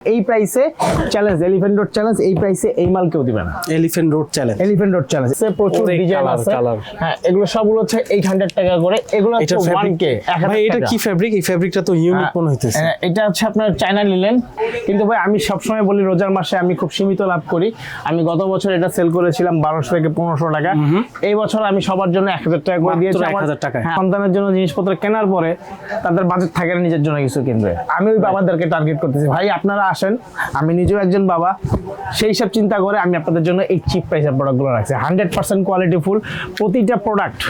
এই প্রাইসে challenge elephant road challenge এই প্রাইসে এই মাল কেউ দিবে না। Elephant Road challenge Elephant Road challenge সে প্রচুর ডিজাইন আছে। হ্যাঁ এগুলো সবগুলো হচ্ছে এইট হান্ড্রেড টাকা করে। এগুলো এটা হচ্ছে ওয়ান কে ভাই এটা কি ফ্যাব্রিক এই ফ্যাব্রিকটা তো ইউনিক মনে হইতেছে। হ্যাঁ, এটা হচ্ছে আপনার চায়না নিলেন কিন্তু ভাই আমি সবসময় বলি রোজার মাসে আমি খুব সীমিত লাভ করি। আমি গত বছর এটা সেল করেছিলাম বারোশো থেকে পনেরোশো টাকা। এই বছর আমি সবার জন্য এক হাজার টাকা করে দিয়েছি। আমার- 1000 টাকায়। হ্যাঁ, সন্তানের জন্য জিনিসপত্র কেনার পরে তাদের বাজেট থাকে না নিজের জন্য কিছু কিনবে। আমি ওই বাবাদেরকে টার্গেট করতেছি। ভাই আপনারা আসেন আমি নিজেও একজন বাবা সেই সব চিন্তা করে আমি আপনাদের জন্য এই চিপ প্রাইসের প্রোডাক্টগুলো রাখছি। হান্ড্রেড পার্সেন্ট কোয়ালিটি ফুল প্রতিটা প্রোডাক্ট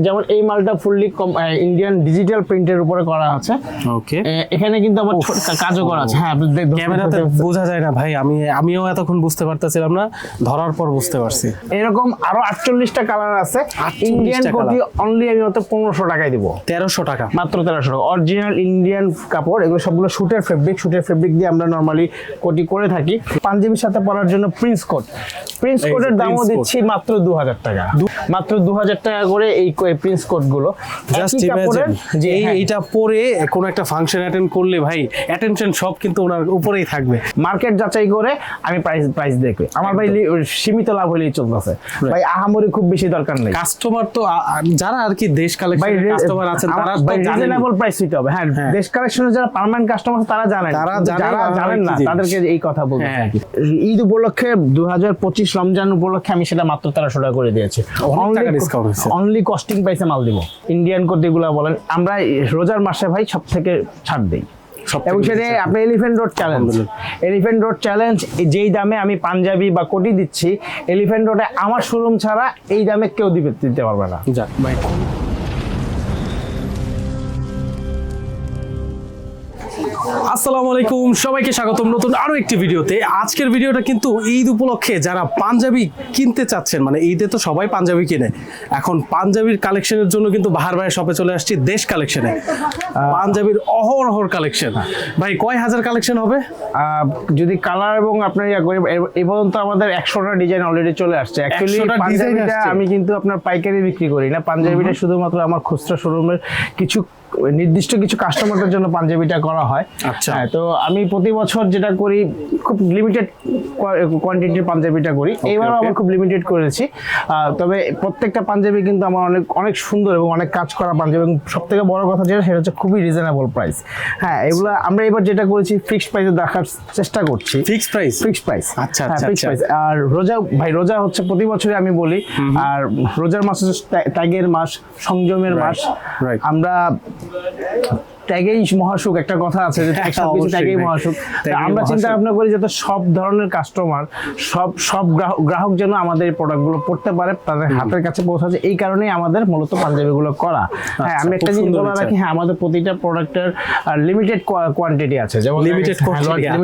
যেমন এই মালটা ফুললি ইন্ডিয়ান ডিজিটাল প্রিন্টের উপরে করা আছে। ওকে এখানে কিন্তু কা- কাজও করা আছে। হ্যাঁ ক্যামেরাতে বোঝা যায় না ভাই আমি আমিও এতক্ষণ বুঝতে পারতেছিলাম না ধরার পর বুঝতে পারছি। এরকম আরও আটচল্লিশটা কালার আছে। ইন্ডিয়ান। কোটি অনলি আমি হয়তো পনেরোশো টাকায় দিব। তেরোশো টাকা। মাত্র তেরোশো টাকা। অরিজিনাল ইন্ডিয়ান কাপড় এগুলো সবগুলো শুটের ফেব্রিক শুটের ফেব্রিক দিয়ে আমরা নর্মালি কোটি করে থাকি। পাঞ্জাবির সাথে পরার জন্য প্রিন্স কোট প্রিন্স কোটের দামও দিচ্ছি মাত্র দু হাজার টাকা। মাত্র দু হাজার টাকা করে এই প্রিন্স কোটগুলো জাস্ট ইমাজিন যে হ্যাঁ, এইটা পরে কোন একটা ফাংশন অ্যাটেন্ড করলে ভাই অ্যাটেনশন সব কিন্তু ওনার উপরেই থাকবে। মার্কেট যাচাই করে আমি প্রাইস প্রাইস দেখবে। আমার ভাই সীমিত লাভ হলেই চলতেছে। ভাই আহামরি খুব বেশি দরকার নেই। কাস্টমার তো যারা আর কি দেশ কালেকশন কাস্টমার আছেন তারা তো জানেন রিজনেবল প্রাইস দিতে হবে। হ্যাঁ হ্যাঁ। দেশ কালেকশনের যারা পার্মানেন্ট কাস্টমার তারা জানেন। তারা কিন্তু জানেন না তাদেরকে এই কথা বলতে হ্যাঁ। ঈদ উপলক্ষে দু হাজার পঁচিশ রমজান উপলক্ষে আমি সেটা মাত্র তেরোশো টাকা করে দিয়েছি। অনলি কস্টিং প্রাইসে মাল দিব। ইন্ডিয়ান কোটিগুলো বলেন আমরা রোজার মাসে ভাই সব থেকে ছাড় দিই। এবং সেটা আপনি Elephant Road challenge Elephant Road challenge যেই দামে আমি পাঞ্জাবি বা কোটি দিচ্ছি এলিফেন্ট রোডে আমার শোরুম ছাড়া এই দামে কেউ দিবে দিতে পারবে না। আসসালামু আলাইকুম সবাইকে স্বাগতম নতুন আরও একটি ভিডিওতে। আজকের ভিডিওটা কিন্তু ঈদ উপলক্ষে যারা পাঞ্জাবি কিনতে চাচ্ছেন মানে ঈদে তো সবাই পাঞ্জাবি কিনে এখন পাঞ্জাবির কালেকশনের জন্য কিন্তু বাহার ভাইয়ের শপে চলে আসছি দেশ কালেকশনে। পাঞ্জাবির অহরহর কালেকশন। ভাই কয় হাজার কালেকশন হবে? আহ, যদি কালার এবং আপনার ইয়া করি এ- পর্যন্ত আমাদের একশোটা ডিজাইন অলরেডি চলে আসছে। অ্যাকচুয়ালি 100টা design পাঞ্জাবিটা আসছে। আমি কিন্তু আপনার পাইকারি বিক্রি করি না। পাঞ্জাবিটা শুধুমাত্র আমার খুচরা শোরুমের কিছু নির্দিষ্ট কিছু কাস্টমারদের জন্য পাঞ্জাবিটা করা হয়। আচ্ছা। হ্যাঁ তো আমি প্রতি বছর যেটা করি খুব লিমিটেড কোয়ান্টিটির পাঞ্জাবিটা করি। এইবারও. আমার খুব লিমিটেড করেছি। তবে প্রত্যেকটা পাঞ্জাবি কিন্তু আমার অনেক অনেক সুন্দর এবং অনেক কাজ করা পাঞ্জাবি এবং সব থেকে বড় কথা যেটা সেটা হচ্ছে খুবই রিজনেবল প্রাইস হ্যাঁ এগুলো আমরা এবার যেটা করেছি ফিক্সড প্রাইসে দেখার চেষ্টা করছি। ফিক্সড প্রাইস ফিক্সড প্রাইস আচ্ছা, হ্যাঁ আচ্ছা, ফিক্সড আচ্ছা। প্রাইস আর রোজা ভাই রোজা হচ্ছে প্রতি বছরই আমি বলি। আর রোজার মাস হচ্ছে ত্যাগের মাস সংযমের মাস। আমরা Yeah. মহাসুখ একটা কথা আছে যে হ্যাঁ, সবকিছু মহাসুখ। আমরা চিন্তা ভাবনা করি যাতে সব ধরনের কাস্টমার সব সব গ্রাহক- যেন আমাদের এই প্রোডাক্টগুলো পড়তে পারে তাদের হাতের কাছে এই কারণেই আমাদের মূলত পাঞ্জাবিগুলো করা। হ্যাঁ আমি একটা জিনিস বলে রাখি হ্যাঁ আমাদের প্রতিটা প্রোডাক্টের লিমিটেড কোয়ান্টিটি আছে। যেমন লিমিটেড আচ্ছা,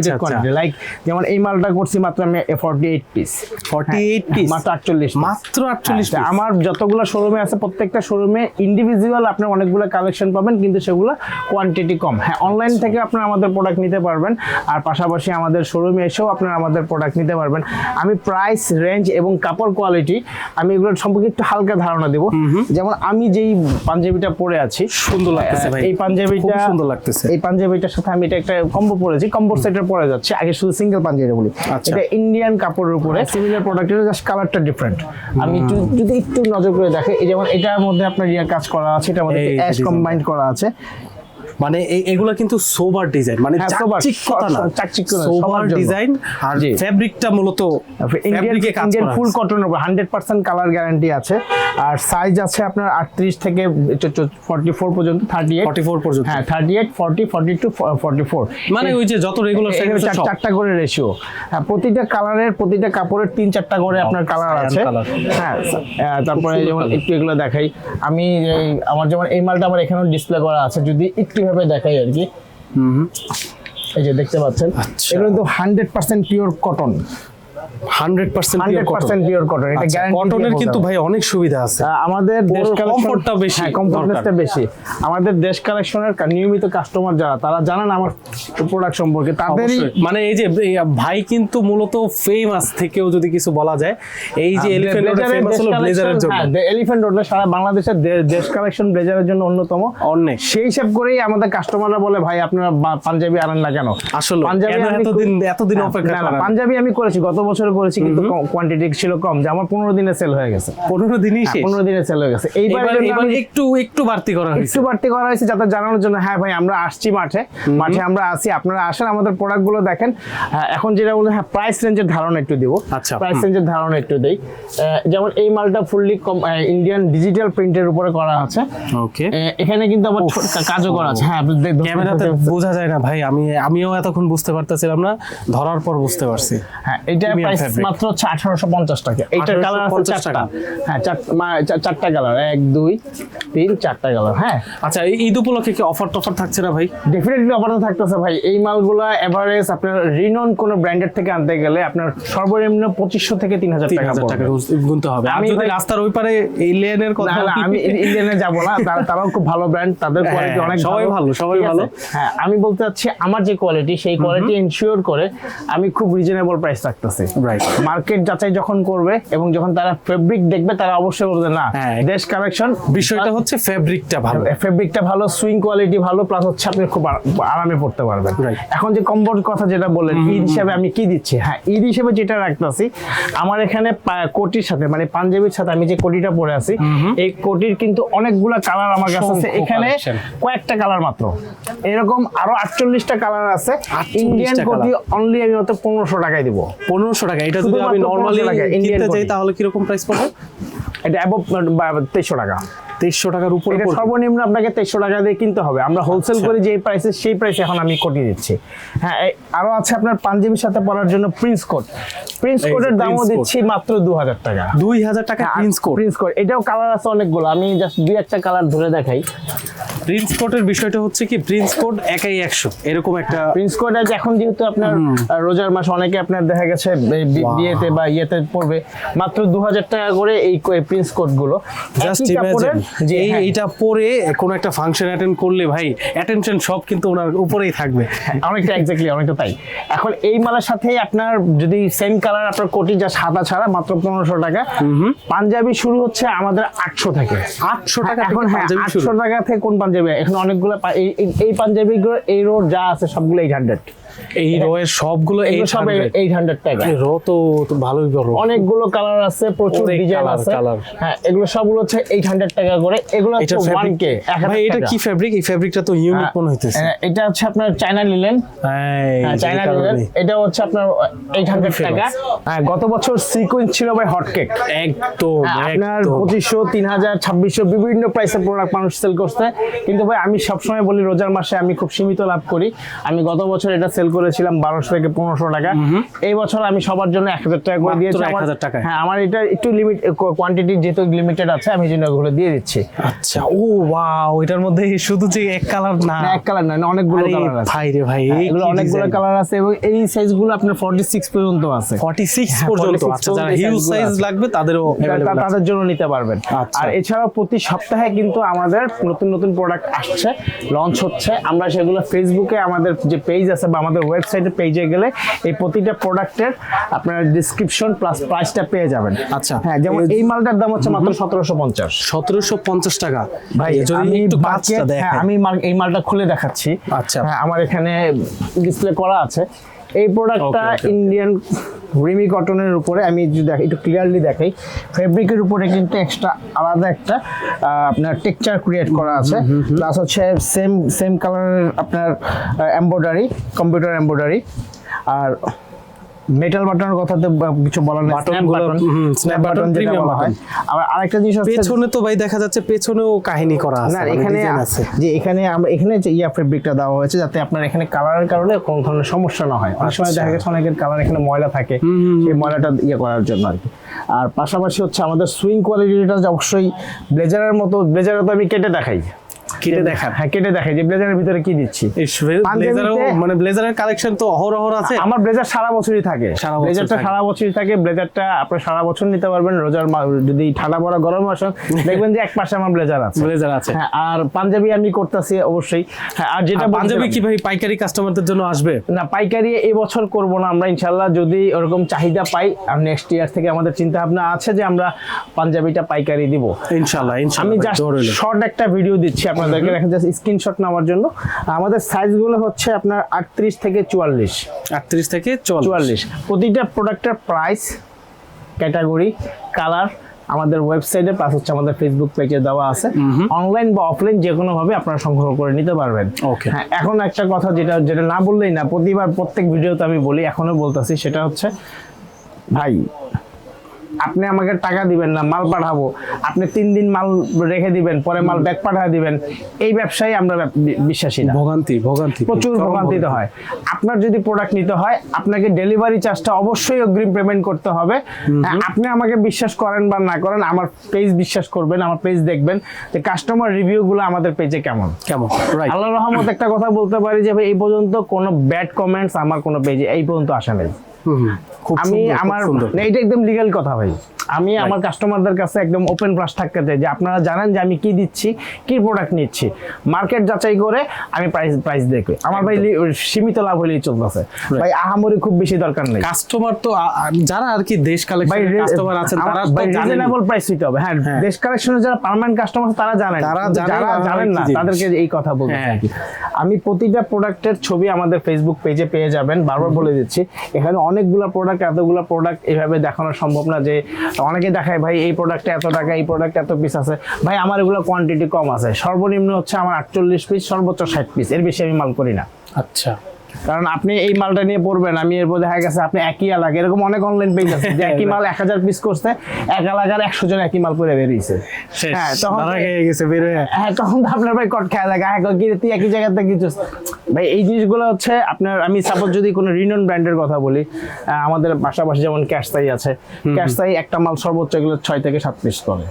আচ্ছা। কোয়ান্টিটি লাইক যেমন এই মালটা করছি মাত্র আমি ফর্টি এইট পিস 48 piece? মাত্র আটচল্লিশ মাত্র 48 হ্যাঁ, আমার যতগুলো শোরুমে আছে প্রত্যেকটা শোরুমে ইন্ডিভিজুয়াল আপনার অনেকগুলো কালেকশন পাবেন কিন্তু সেগুলো কোয়ান্টিটি কম। হ্যাঁ অনলাইন থেকে আপনারা আমাদের প্রোডাক্ট নিতে পারবেন আর পাশাপাশি আমাদের শোরুমে এসেও আপনারা আমাদের প্রোডাক্ট নিতে পারবেন। আমি প্রাইস রেঞ্জ এবং কাপড় কোয়ালিটি আমি এগুলোর সম্পর্কে একটু হালকা ধারণা দেবো। যেমন আমি যেই পাঞ্জাবিটা পরে আছি সুন্দর লাগতেছে ভাই। এই পাঞ্জাবিটা খুব সুন্দর লাগতেছে। এই পাঞ্জাবিটার সাথে আমি এটা একটা কম্বো পরেছি কম্বো সেটের পরে যাচ্ছে। আগে শুধু সিঙ্গেল পাঞ্জাবি বলি। আচ্ছা। এটা ইন্ডিয়ান কাপড়ের উপরে। সিমিলার প্রোডাক্টের জাস্ট কালারটা ডিফারেন্ট আমি যদি একটু নজর করে দেখে এই যেমন এটার মধ্যে আপনার ইয়া কাজ করা আছে এটার মধ্যে অ্যাশ কম্বাইন্ড করা আছে। মানে এগুলা কিন্তু সোবার ডিজাইন মানে হ্যাঁ, চাকচিক্যতা না। স- চাকচিক্য না, সোবার ডিজাইন আর। ফেব্রিকটা মূলত ইন্ডিয়ান ফুল। কটনের উপর হান্ড্রেড পার্সেন্ট কালার গ্যারান্টি আছে। আর সাইজ আছে আপনার আটত্রিশ থেকে ফর্টি ফোর পর্যন্ত থার্টি এইট 44 পর্যন্ত। হ্যাঁ thirty eight forty forty two forty four মানে ওই যে যত রেগুলার এখানে চার- চারটা করে রেশিও হ্যাঁ প্রতিটা কালারের প্রতিটা কাপড়ের তিন চারটা করে আপনার কালার আছে। হ্যাঁ তারপরে যেমন একটু এগুলো দেখাই। আমি আমার যেমন এই মালটা আমার এখানেও ডিসপ্লে করা আছে। যদি একটু ভাবে দেখাই আর কি? এই যে দেখতে পাচ্ছেন। আচ্ছা। এগুলো কিন্তু hundred percent pure cotton hundred percent hundred percent pure cotton এটা গ্যারান্টি কটনের আচ্ছা, কিন্তু ভাই অনেক সুবিধা আছে। আমাদের দেশ বড় বেশি হ্যাঁ কমফোর্টনেসটা বেশি। আমাদের দেশ কালেকশনের নিয়মিত কাস্টমার যারা তারা জানেন আমার প্রোডাক্ট সম্পর্কে তাদেরই মানে এই যে ভাই কিন্তু মূলত ফেমাস থেকেও যদি কিছু বলা যায় এই যে এলিফ্যান্ট রোড ফেমাস হলো ব্লেজারের জন্য। এলিফ্যান্ট রোডে সারা বাংলাদেশের দেশ কালেকশন ব্লেজারের জন্য অন্যতম। অনেক। সেই হিসাব করেই আমাদের কাস্টমাররা বলে ভাই আপনারা পাঞ্জাবি আনেন না কেন? আসলে পাঞ্জাবি আমি এতদিন এতদিন অপেক্ষা পাঞ্জাবি আমি করেছি গত বছর করেছি কিন্তু কোয়ান্টিটি ছিল কম যে আমার পনেরো দিনে সেল হয়ে গেছে। পনেরো দিনই পনেরো দিনে সেল হয়ে গেছে। এইবার একটু একটু বাড়তি করা হয়েছে। একটু বাড়তি করা হয়েছে যাতে জানানোর জন্য হ্যাঁ ভাই আমরা আসছি মাঠে। মাঠে আমরা আসি আপনারা আসেন আমাদের প্রোডাক্টগুলো দেখেন। হ্যাঁ, এখন যেটা বলতে হ্যাঁ প্রাইস রেঞ্জের ধারণা একটু দিব। আচ্ছা, প্রাইস রেঞ্জের ধারণা একটু দেই। যেমন এই মালটা ফুললি ইন্ডিয়ান ডিজিটাল প্রিন্টের উপরে করা আছে। ওকে এখানে কিন্তু আবার কা- কাজও করা আছে। হ্যাঁ ক্যামেরাতে বোঝা যায় না ভাই আমি আমিও এতক্ষণ বুঝতে পারতেছিলাম না ধরার পর বুঝতে পারছি। হ্যাঁ এটা প্রাইস মাত্র হচ্ছে আঠারোশো পঞ্চাশ টাকা। এইটার কালার আছে চারটা। হ্যাঁ চারটা কালার এক দুই তিন চারটা কালার হ্যাঁ। আচ্ছা এই ঈদ উপলক্ষে কি অফার টফার থাকছে না ভাই? ডেফিনেটলি অফার থাকতেছে ভাই। এই মালগুলা এভারেজ আপনার রিনন কোন ব্র্যান্ডের থেকে আনতে গেলে আপনার সর্বনিম্ন থেকে টাকা টাকা গুনতে হবে। আমি যদি রাস্তার ওই পারে এই লেনের কথা আমি ইন্ডিয়ানে যাব না। তারা- তারাও খুব ভালো ব্র্যান্ড তাদের কোয়ালিটি হ্যাঁ, অনেক সবাই ভালো, সবাই ভালো। হ্যাঁ আমি বলতে চাচ্ছি আমার যে কোয়ালিটি সেই কোয়ালিটি এনশিওর করে আমি খুব রিজনেবল প্রাইস রাখতেছি. মার্কেট যাচাই যখন করবে এবং যখন তারা ফেব্রিক দেখবে তারা অবশ্যই বলবে না হ্যাঁ। দেশ কালেকশন বিষয়টা হচ্ছে ফেব্রিকটা ভালো। ফেব্রিকটা ভালো সুইং কোয়ালিটি ভালো প্লাস হচ্ছে আপনি খুব আরামে পড়তে পারবেন। এখন যে কম্বোর কথা যেটা বললেন ঈদ হিসাবে আমি কি দিচ্ছি? হ্যাঁ ঈদ হিসেবে যেটা রাখতেছি আমার এখানে কোটির সাথে মানে পাঞ্জাবির সাথে আমি যে কোটিটা পরে আছি এই কোটির কিন্তু অনেকগুলা কালার আমার কাছে আছে। এখানে কয়েকটা কালার মাত্র। এরকম আরও আটচল্লিশটা কালার আছে। 48টা ইন্ডিয়ান কোটি অনলি আমি হয়তো পনেরোশো টাকায় দিব। পনেরোশো টাকা এটা যদি আমি নর্মালি 1500 টাকা, Indian কিনতে চাই তাহলে কীরকম প্রাইস পড়বে এটা অ্যাবভ তেইশশো টাকা। তেইশশো টাকার উপরে সর্বনিম্ন আপনাকে তেইশশো টাকা দিয়ে কিনতে হবে। আমরা হোলসেল করি যে প্রাইসে সেই প্রাইসে এখন আমি কোটি দিচ্ছি। হ্যাঁ এই আরও আছে আপনার পাঞ্জাবির সাথে পরার জন্য প্রিন্স কোট প্রিন্স কোটের দামও দিচ্ছি মাত্র দু হাজার টাকা। দুই হাজার টাকা প্রিন্স কোট প্রিন্স কোট এটাও কালার আছে অনেকগুলো। আমি জাস্ট দুই একটা কালার ধরে দেখাই। প্রিন্স কোটের বিষয়টা হচ্ছে কি প্রিন্স কোট একাই একশো। এরকম একটা প্রিন্স কোট আজ এখন যেহেতু আপনার রোজার মাস অনেকে আপনার দেখা গেছে. বিয়েতে বা ইয়েতে পড়বে। মাত্র দু হাজার টাকা করে এই প্রিন্স কোটগুলো। জাস্ট ইমাজিন যে হ্যাঁ, এইটা পরে কোনো একটা ফাংশন অ্যাটেন্ড করলে ভাই অ্যাটেনশন সব কিন্তু ওনার উপরেই থাকবে। অনেকটা এক্স্যাক্টলি অনেকটা তাই। এখন এই মালার সাথে আপনার যদি সেম কালার আপনার কোটি যা সাদা ছাড়া মাত্র পনেরোশো টাকা। পাঞ্জাবি শুরু হচ্ছে আমাদের আটশো থেকে। আটশো টাকা এখন হ্যাঁ আটশো টাকা থেকে কোন পাঞ্জাবি? এখন অনেকগুলো এই- এই- এই পাঞ্জাবি গুলো এই রোড যা আছে সবগুলো এইট হান্ড্রেড এই রোয়ের সবগুলো এগুলো সব এইট হান্ড্রেড টাকা রো তো ভালোই বড় অনেকগুলো কালার আছে প্রচুর ডিজাইন আছে। হ্যাঁ এগুলো সবগুলো হচ্ছে এইট হান্ড্রেড টাকা করে। এগুলো হচ্ছে ভাই এটা কি ফেব্রিক এই ফেব্রিকটা তো ইউনিক মনে হইতেছে। এটা হচ্ছে আপনার চায়না লিলেন এই চায়না। লিলেন এটা হচ্ছে আপনার এইট হান্ড্রেড Famous. টাকা। হ্যাঁ, গত বছর সিকুয়েন্স ছিল ভাই হট কেক একদম আপনার একদম। পঁচিশশো তিন হাজার ছাব্বিশশো বিভিন্ন প্রাইসের প্রোডাক্ট মানুষ সেল করছে। কিন্তু ভাই আমি সবসময় বলি রোজার মাসে আমি খুব সীমিত লাভ করি। আমি গত বছর এটা সেল করেছিলাম বারোশো থেকে পনেরোশো টাকা। এই বছর আমি সবার জন্য এক হাজার টাকা করে দিয়েছি। আমার- 1000 টাকায়। হ্যাঁ আমার এটা একটু লিমিট কোয়ান্টিটি যেহেতু লিমিটেড আছে আমি জন্য ওগুলো দিয়ে দিচ্ছি। আচ্ছা ও ওয়াও এটার মধ্যে শুধু যে এক কালার না। এক কালার না অনেকগুলো কালার আছে। ভাই রে ভাই হ্যাঁ, এগুলো অনেকগুলো কালার আছে এবং এই সাইজগুলো আপনার ফর্টি সিক্স পর্যন্ত আছে। 46 হ্যাঁ, পর্যন্ত আচ্ছা যারা হিউজ সাইজ লাগবে তাদেরও। তাদের জন্য নিতে পারবেন। আচ্ছা। আর এছাড়াও প্রতি সপ্তাহে কিন্তু আমাদের নতুন নতুন প্রোডাক্ট আসছে লঞ্চ হচ্ছে। আমরা সেগুলো ফেসবুকে আমাদের যে পেজ আছে বা আমাদের ওয়েবসাইটে পেজে গেলে এই প্রতিটা প্রোডাক্টের আপনার ডিসক্রিপশন প্লাস প্রাইসটা পেয়ে যাবেন। আচ্ছা। হ্যাঁ যেমন এই মালটার দাম হচ্ছে মাত্র সতেরোশো পঞ্চাশ। সতেরোশো পঞ্চাশ টাকা। ভাই যদি আমি হ্যাঁ, আমি এই মালটা খুলে দেখাচ্ছি। আচ্ছা। হ্যাঁ আমার এখানে ডিসপ্লে করা আছে। এই প্রোডাক্টটা. ইন্ডিয়ান রিমি কটনের উপরে আমি যদি দেখি একটু ক্লিয়ারলি দেখাই ফেব্রিকের উপরে কিন্তু এক্সট্রা আলাদা একটা আপনার টেক্সচার ক্রিয়েট করা আছে। প্লাস হচ্ছে সেম সেম কালারের আপনার এম্ব্রয়ডারি কম্পিউটার এম্ব্রয়ডারি আর মেটাল বাটনের কথা তো কিছু বলার নেই স্ন্যাপগুলো, বাটন স্ন্যাপ বাটন যেটা বলা হয়। আবার আরেকটা জিনিস হচ্ছে পেছনে তো ভাই দেখা যাচ্ছে পেছনেও কাহিনী করা আছে না মানে এখানে আছে। যে এখানে আমরা এখানে যে ইয়া ফেব্রিকটা দেওয়া হয়েছে যাতে আপনার এখানে কালারের কারণে কোনো ধরনের সমস্যা না হয়। অনেক সময় আচ্ছা। দেখা গেছে অনেকের কালার এখানে ময়লা থাকে সেই ময়লাটা ইয়ে করার জন্য আর কি। আর পাশাপাশি হচ্ছে আমাদের সুইং কোয়ালিটিটা অবশ্যই ব্লেজারের মতো ব্লেজারে তো আমি কেটে দেখাই। কেটে দেখান। হ্যাঁ কেটে যে ব্লেজারের ভিতরে কি দিচ্ছি। মানে ব্লেজারের কালেকশন তো অহরহ আছে। আমার ব্লেজার সারা বছরই থাকে। ব্লেজারটা সারা বছরই থাকে। ব্লেজারটা আপনি সারা বছর নিতে পারবেন। রোজার যদি ঠান্ডা পড়া গরম আসেন দেখবেন যে এক পাশে আমার ব্লেজার আছে। ব্লেজার আছে। হ্যাঁ আর পাঞ্জাবি আমি করতেছি অবশ্যই। হ্যাঁ আর যেটা পাঞ্জাবি কি ভাই পাইকারি কাস্টমারদের জন্য আসবে? না পাইকারি এই বছর করব না আমরা ইনশাল্লাহ যদি ওরকম চাহিদা পাই আর নেক্সট ইয়ার থেকে আমাদের চিন্তা ভাবনা আছে যে আমরা পাঞ্জাবিটা পাইকারি দিব। ইনশাআল্লাহ আমি জাস্ট শর্ট একটা ভিডিও দিচ্ছি আপনাদেরকে দেখা জাস্ট স্ক্রিনশট নেওয়ার জন্য। আমাদের সাইজগুলো হচ্ছে আপনার আটত্রিশ থেকে চুয়াল্লিশ। 38 থেকে 44 চুয়াল্লিশ। প্রতিটা প্রোডাক্টের প্রাইস ক্যাটাগরি কালার আমাদের ওয়েবসাইটে প্লাস হচ্ছে আমাদের ফেসবুক পেজে দেওয়া আছে। অনলাইন বা অফলাইন যে কোনো ভাবে আপনারা সংগ্রহ করে নিতে পারবেন। Okay. হ্যাঁ এখন একটা কথা যেটা যেটা না বললেই না প্রতিবার প্রত্যেক ভিডিওতে আমি বলি এখনও বলতেছি সেটা হচ্ছে ভাই আপনি আমাকে টাকা দিবেন না মাল পাঠাবো। আপনি তিন দিন মাল রেখে দিবেন পরে মাল ব্যাক পাঠা দিবেন। এই ব্যবসায় আমরা বিশ্বাসী না। ভোগান্তি ভোগান্তি প্রচুর ভোগান্তিতে হয়। আপনার যদি প্রোডাক্ট নিতে হয় আপনাকে ডেলিভারি চার্জটা অবশ্যই অগ্রিম পেমেন্ট করতে হবে। আপনি আমাকে বিশ্বাস করেন বা না করেন আমার পেজ বিশ্বাস করবেন আমার পেজ দেখবেন যে কাস্টমার রিভিউগুলো আমাদের পেজে কেমন। কেমন? রাইট আল্লাহ রহমত একটা কথা বলতে পারি যে ভাই এই পর্যন্ত কোনো ব্যাড কমেন্টস আমার কোনো পেজে এই পর্যন্ত আসে নাই। আমি আমার। এটা একদম লিগ্যাল কথা ভাই। আমি আমার কাস্টমারদের কাছে একদম ওপেন প্লাস থাকতে চাই যে আপনারা জানেন যে আমি কি দিচ্ছি কি প্রোডাক্ট নিচ্ছি। মার্কেট যাচাই করে আমি প্রাইস প্রাইস দেখবে আমার ভাই সীমিত লাভ হলেই চলতেছে। ভাই আহামরি খুব বেশি দরকার নেই। কাস্টমার তো যারা আর কি দেশ ভাই কাস্টমার আছেন তারা তো রিজনেবল প্রাইস দিতে হবে। হ্যাঁ হ্যাঁ। দেশ কালেকশনের যারা পার্মানেন্ট কাস্টমার তারা জানেন। যারা জানেন না তাদেরকে এই কথা বলতে হ্যাঁ। আমি প্রতিটা প্রোডাক্টের ছবি আমাদের ফেসবুক পেজে পেয়ে যাবেন। বারবার বলে দিচ্ছি। এখানে অনেকগুলো প্রোডাক্ট এতগুলো প্রোডাক্ট এভাবে দেখানো সম্ভব না যে অনেকে দেখায়, ভাই, এই প্রোডাক্টে এত টাকা, এই প্রোডাক্ট এত পিস আছে। ভাই, আমার এগুলো কোয়ান্টিটি কম আছে। সর্বনিম্ন হচ্ছে আমার আটচল্লিশ পিস সর্বোচ্চ ষাট পিস এর বেশি আমি মাল করি না। আচ্ছা। কারণ আপনি এই মালটা নিয়ে পড়বেন আমি এরপর দেখা গেছে আপনি একই এলাকা এরকম অনেক অনলাইন পেজ আছে যে একই মাল এক হাজার পিস করছে এক এলাকার একশো জন একই মাল করে বেরিয়েছে। হ্যাঁ তখন গেছে বের হ্যাঁ। তখন তো আপনার ভাই কট খেয়া লাগে হ্যাঁ তুই একই জায়গাতে কিছু ভাই এই জিনিসগুলো হচ্ছে আপনার আমি সাপোজ যদি কোনো রিনন ব্র্যান্ডের কথা বলি আমাদের পাশাপাশি যেমন ক্যাশতাই আছে ক্যাশতাই একটা মাল সর্বোচ্চ এগুলো ছয় থেকে সাত পিস করে।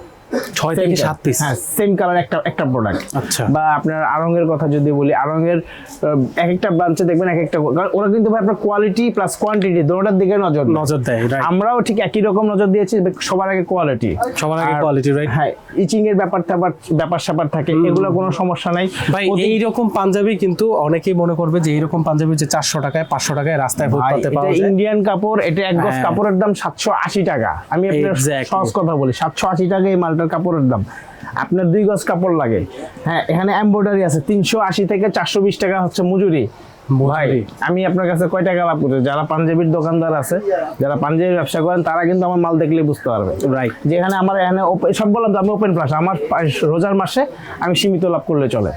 ছয় থেকে সাত পিস হ্যাঁ সেম কালার একটা একটা প্রোডাক্ট আচ্ছা। বা আপনার আরঙের কথা যদি বলি আরঙের আহ, এক একটা ব্রাঞ্চে দেখবেন এক একটা কারণ ওরা কিন্তু ভাই আপনার কোয়ালিটি প্লাস কোয়ান্টিটি দুটোটার দিকে নজর নজর দেয় আমরাও ঠিক একই রকম নজর দিয়েছি সবার আগে কোয়ালিটি সবার আগে quality, right? হ্যাঁ ইচিং এর ব্যাপার ট্যাপার ব্যাপার স্যাপার থাকে এগুলো কোনো সমস্যা নাই। ভাই প্রতি- এইরকম পাঞ্জাবি কিন্তু অনেকেই মনে করবে যে এইরকম পাঞ্জাবি যে চারশো টাকায় পাঁচশো টাকায় রাস্তায় ফুটপাতে পাওয়া যায়। ইন্ডিয়ান কাপড় এটা এক গজ হ্যাঁ। কাপড়ের দাম সাতশো আশি টাকা। আমি আপনার. সহজ কথা বলি সাতশো আশি টাকা এই মালটার কাপড়ের দাম। আপনার দুই গজ কাপড় লাগে। হ্যাঁ এখানে এমব্রয়ডারি আছে। তিনশো আশি থেকে চারশো বিশ টাকা হচ্ছে মজুরি। ভাই আমি আপনার কাছে কয় টাকা লাভ করছি যারা পাঞ্জাবির দোকানদার আছে যারা পাঞ্জাবি ব্যবসা করেন তারা কিন্তু আমার মাল দেখলে বুঝতে পারবে। রাইট যেখানে আমার এখানে সব বললাম তো আমি ওপেন প্লাস আমার রোজার মাসে আমি সীমিত লাভ করলে চলে।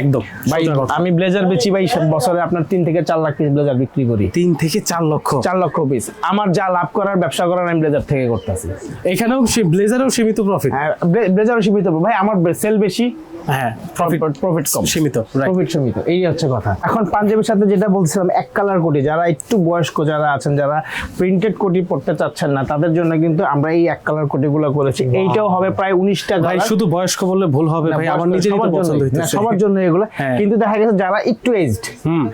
একদম। ভাই আমি ব্লেজার বেচি ভাই সব বছরে আপনার তিন থেকে চার লাখ পিস ব্লেজার বিক্রি করি। তিন থেকে চার লক্ষ। চার লক্ষ পিস আমার যা লাভ করার ব্যবসা করার আমি ব্লেজার থেকে করতেছি। এখানেও ব্লেজারেও সীমিত প্রফিট হ্যাঁ ব্লেজারও সীমিত ভাই আমার সেল বেশি হ্যাঁ প্রফিট প্রফিট কম। সীমিত প্রফিট সীমিত এই হচ্ছে কথা। এখন পাঞ্জাবির সাথে যেটা বলছিলাম এক কালার কোটি যারা একটু বয়স্ক যারা আছেন যারা প্রিন্টেড কোটি পড়তে চাচ্ছেন না তাদের জন্য কিন্তু আমরা এই এক কালার কোটিগুলো করেছি। এইটাও হবে প্রায় উনিশটা ভাই শুধু বয়স্ক বললে ভুল হবে ভাই আমার নিজেরই তো পছন্দ হইতেছে। সবার জন্য এগুলো। হ্যাঁ। কিন্তু দেখা গেছে যারা একটু এজড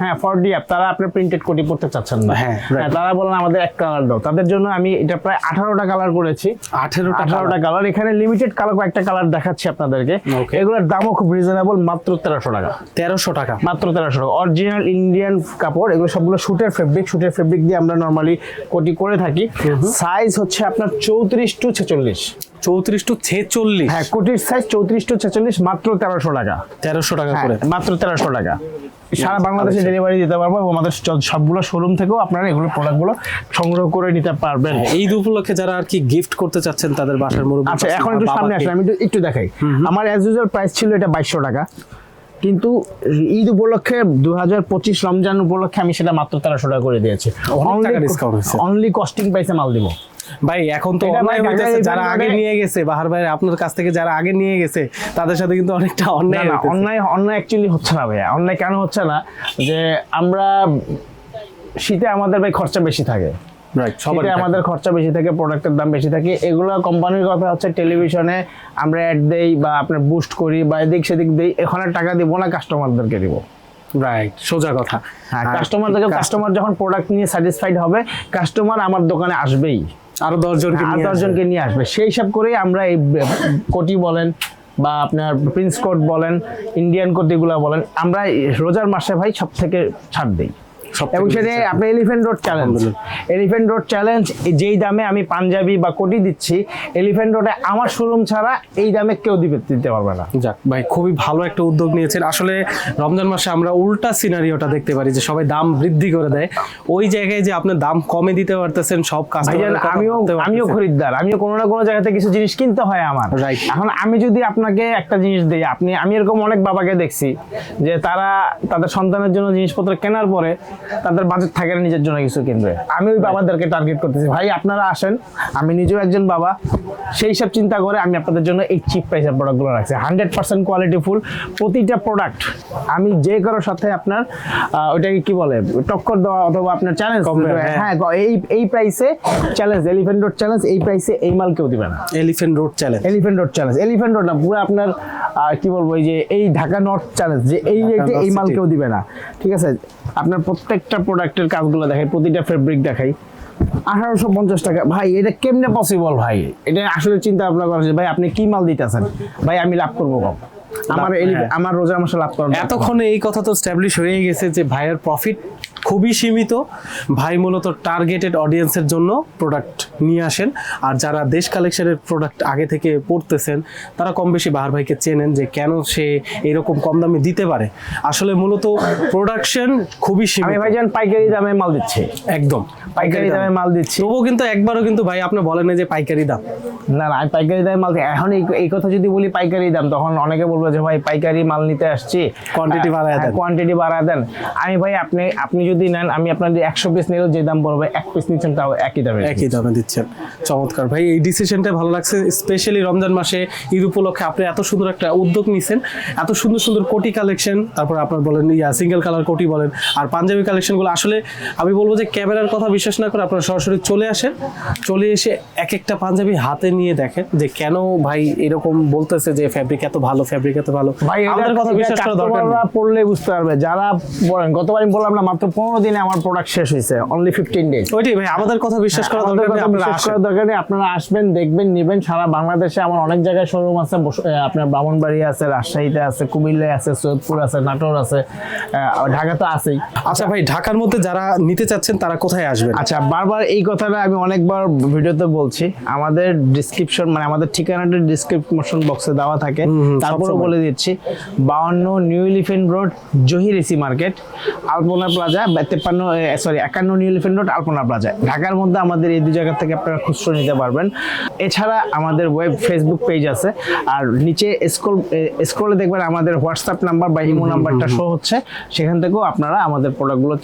হ্যাঁ ফর্টি আপ তারা আপনার প্রিন্টেড কোটি পড়তে চাচ্ছেন না। হ্যাঁ, তারা বলেন আমাদের এক কালার দাও। তাদের জন্য আমি এটা প্রায় আঠারোটা কালার করেছি। আঠেরোটা আঠারোটা কালার এখানে লিমিটেড কালার কয়েকটা কালার দেখাচ্ছি আপনাদেরকে. এগুলোর দামও খুব রিজনেবল মাত্র তেরোশো টাকা। তেরোশো টাকা। মাত্র তেরোশো টাকা। অরিজিনাল ইন্ডিয়ান কাপড় এগুলো সবগুলো শুটের ফেব্রিক শুটের ফেব্রিক দিয়ে আমরা নর্মালি কোটি করে থাকি। সাইজ হচ্ছে আপনার চৌত্রিশ টু ছেচল্লিশ। চৌত্রিশ টু ছেচল্লিশ? হ্যাঁ কোটির সাইজ চৌত্রিশ টু ছেচল্লিশ মাত্র তেরোশো টাকা। তেরোশো টাকা হ্যাঁ, করে। মাত্র তেরোশো টাকা। সারা বাংলাদেশে ডেলিভারি দিতে পারব এবং আমাদের সবগুলো শোরুম থেকেও আপনারা এগুলো প্রোডাক্টগুলো সংগ্রহ করে নিতে পারবেন। এই উপলক্ষে যারা আর কি গিফট করতে চাচ্ছেন তাদের বাসার মুরব্বী আচ্ছা এখন একটু সামনে আসেন আসলে আমি একটু- একটু দেখাই। আমার অ্যাজ ইউজুয়াল প্রাইস ছিল এটা বাইশশো টাকা। কিন্তু ঈদ উপলক্ষে দু হাজার পঁচিশ রমজান উপলক্ষে আমি সেটা মাত্র তেরোশো টাকা করে দিয়েছি। অনলি কস্টিং প্রাইসে মাল দিব। ভাই এখন তো হইতেছে যারা আগে নিয়ে গেছে বাহার ভাই আপনার কাছ থেকে যারা আগে নিয়ে গেছে তাদের সাথে কিন্তু অনেকটা অন্যায় না অন্যায় অন্যায় অ্যাকচুয়ালি হচ্ছে না ভাইয়া। অন্যায় কেন হচ্ছে না? যে আমরা শীতে আমাদের ভাই খরচা বেশি থাকে। রাইট সবার সেটাই আমাদের খরচা বেশি থাকে প্রোডাক্টের দাম বেশি থাকে। এগুলো কোম্পানির কথা হচ্ছে টেলিভিশনে আমরা অ্যাড দেই বা আপনার বুস্ট করি বা এদিক সেদিক দেই এখানে টাকা দিব না কাস্টমারদেরকে দিব। রাইট সোজা কথা। হ্যাঁ কাস্টমারদেরকে কাস্টমার যখন প্রোডাক্ট নিয়ে স্যাটিসফাইড হবে কাস্টমার আমার দোকানে আসবেই। আরও দশজনকে আর দশজনকে নিয়ে আসবে। সেই হিসাব করেই আমরা এই কোটি বলেন বা আপনার প্রিন্স কোট বলেন ইন্ডিয়ান কোট এগুলো বলেন আমরা রোজার মাসে ভাই সব থেকে ছাড় দিই। এবং সেটা আপনি Elephant Road challenge Elephant Road challenge যেই দামে আমি পাঞ্জাবি বা কোটি দিচ্ছি এলিফেন্ট রোডে আমার শোরুম ছাড়া এই দামে কেউ দিবে দিতে পারবে না। যাক ভাই খুবই ভালো একটা উদ্যোগ নিয়েছেন। আসলে রমজান মাসে আমরা উল্টা সিনারিওটা দেখতে পারি যে সবাই দাম বৃদ্ধি করে দেয়। ওই জায়গায় যে আপনি দাম কমে দিতে পারতেছেন সব কাস্টমার আমিও আমিও খরিদ্দার। আমিও কোনো না কোনো জায়গাতে কিছু জিনিস কিনতে হয় আমার। রাইট এখন আমি যদি আপনাকে একটা জিনিস দিই আপনি আমি এরকম অনেক বাবাকে দেখছি যে তারা তাদের সন্তানের জন্য জিনিসপত্র কেনার পরে তাদের বাজেট থাকে না নিজের জন্য কিছু কিনবে। আমি ওই বাবাদেরকে টার্গেট করতেছি। ভাই আপনারা আসেন। আমি নিজেও একজন বাবা। সেই সব চিন্তা করে আমি আপনাদের জন্য এই চিপ প্রাইসের প্রোডাক্টগুলো রাখছি। হান্ড্রেড পার্সেন্ট কোয়ালিটি ফুল প্রতিটা প্রোডাক্ট আমি যে কারোর সাথে আপনার ওইটাকে কি বলে টক্কর দেওয়া অথবা আপনার চ্যালেঞ্জ হ্যাঁ। হ্যাঁ এই এই প্রাইসে চ্যালেঞ্জ এলিফেন্ট রোড চ্যালেঞ্জ এই প্রাইসে এই মাল কেউ দিবে না। Elephant Road challenge Elephant Road challenge Elephant Road না পুরো আপনার কি বলব এই যে এই ঢাকা নর্থ চ্যালেঞ্জ যে এই রেটে এই মাল। কেউ দিবে না। ঠিক আছে? আপনার প্রত্যেকটা প্রোডাক্টের কাজগুলো দেখাই, প্রতিটা ফেব্রিক দেখাই। আঠারোশো পঞ্চাশ টাকা। ভাই, এটা কেমনে পসিবল ভাই? এটা আসলে চিন্তা ভাবনা করা ভাই, আপনি কি মাল দিতেছেন? ভাই, আমি লাভ করব কম আমার হ্যাঁ। আমার রোজার মাসে লাভ দরকার। এতক্ষণে এই কথা তো স্ট্যাবলিশ হয়ে গেছে যে ভাইয়ের প্রফিট খুবই সীমিত। ভাই মূলত টার্গেটেড অডিয়েন্সের জন্য প্রোডাক্ট নিয়ে আসেন। আর যারা দেশ কালেকশনের প্রোডাক্ট আগে থেকে পড়তেছেন তারা কম বেশি বাহার ভাইকে চেনেন যে কেন সে এরকম কম দামে দিতে পারে। আসলে মূলত প্রোডাকশন খুবই সীমিত। ভাইজান পাইকারি দামে মাল দিচ্ছে। একদম। পাইকারি দামে মাল দিচ্ছে। তবুও কিন্তু একবারও কিন্তু ভাই আপনি বলেন না যে পাইকারি দাম। না না পাইকারি দামে মাল এখন এই এই কথা যদি বলি পাইকারি দাম তখন অনেকে বলবে যে ভাই পাইকারি মাল নিতে আসছি। Quantity বাড়ায় দেন। কোয়ান্টিটি বাড়ায় দেন। আমি ভাই আপনি আপনি যদি নেন আমি আপনার যদি একশো পিস নিলেও যে দাম পড়বে এক পিস নিচ্ছেন তাও একই দামে একই দামে দিচ্ছেন। চমৎকার। ভাই এই ডিসিশনটা ভালো লাগছে স্পেশালি রমজান মাসে ঈদ উপলক্ষে আপনি এত সুন্দর একটা উদ্যোগ নিছেন এত সুন্দর সুন্দর কোটি কালেকশন তারপর আপনার বলেন ইয়া সিঙ্গেল কালার কোটি বলেন আর পাঞ্জাবি কালেকশনগুলো আসলে আমি বলব যে ক্যামেরার কথা বিশ্বাস না করে আপনারা সরাসরি চলে আসেন চলে এসে এক একটা পাঞ্জাবি হাতে নিয়ে দেখেন যে কেন ভাই এরকম বলতেছে যে ফ্যাব্রিক এত ভালো ফ্যাব্রিক ভালো। ভাই আমাদের কথা বিশ্বাস করা দরকার নেই। পড়লে বুঝতে পারবে। যারা বলেন গতবার আমি বললাম না মাত্র পনেরো দিনে আমার প্রোডাক্ট শেষ হয়েছে অনলি ফিফটিন ডেজ ওইটাই ভাই আমাদের কথা বিশ্বাস করা দরকার নেই আপনারা বিশ্বাস আসেন করার দরকার নেই আপনারা আসবেন দেখবেন নিবেন। সারা বাংলাদেশে আমার অনেক জায়গায় শোরুম আছে আপনার আছে রাজশাহীতে আছে কুমিল্লায় আছে সৈয়দপুর আছে নাটোর আছে ঢাকা তো আছেই। আচ্ছা ভাই ঢাকার মধ্যে যারা নিতে চাচ্ছেন তারা কোথায় আসবেন? আচ্ছা বারবার এই কথাটা আমি অনেকবার ভিডিওতে বলছি। আমাদের ডিসক্রিপশন মানে আমাদের ঠিকানাটা ডিসক্রিপশন বক্সে দেওয়া থাকে। তারপরে। বলে দিচ্ছি। বাউন্ন new Elephant Road Zahir AC market, Alpana plaza, তেপ্পান্ন সরি একান্ন new Elephant Road, Alpana plaza. ঢাকার মধ্যে আমাদের এই দু জায়গা থেকে আপনারা খুচরো নিতে পারবেন। এছাড়া আমাদের ওয়েব ফেসবুক পেজ আছে। আর নিচে স্ক্রল স্ক্রলে দেখবেন আমাদের হোয়াটসঅ্যাপ নাম্বার বা ইমো নাম্বারটা শো হচ্ছে। সেখান থেকেও আপনারা আমাদের প্রোডাক্টগুলো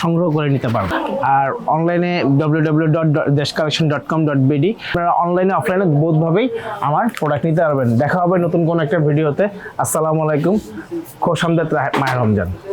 সংগ্রহ করে নিতে পারবেন। আর অনলাইনে W W dot Desh collection dot com dot BD আপনারা অনলাইনে অফলাইনে বোধভাবেই আমার প্রোডাক্ট নিতে পারবেন। দেখা হবে নতুন কোনো একটা ভিডিওতে। আসসালামু আলাইকুম খোশ আমদাদ মায়ের রমজান।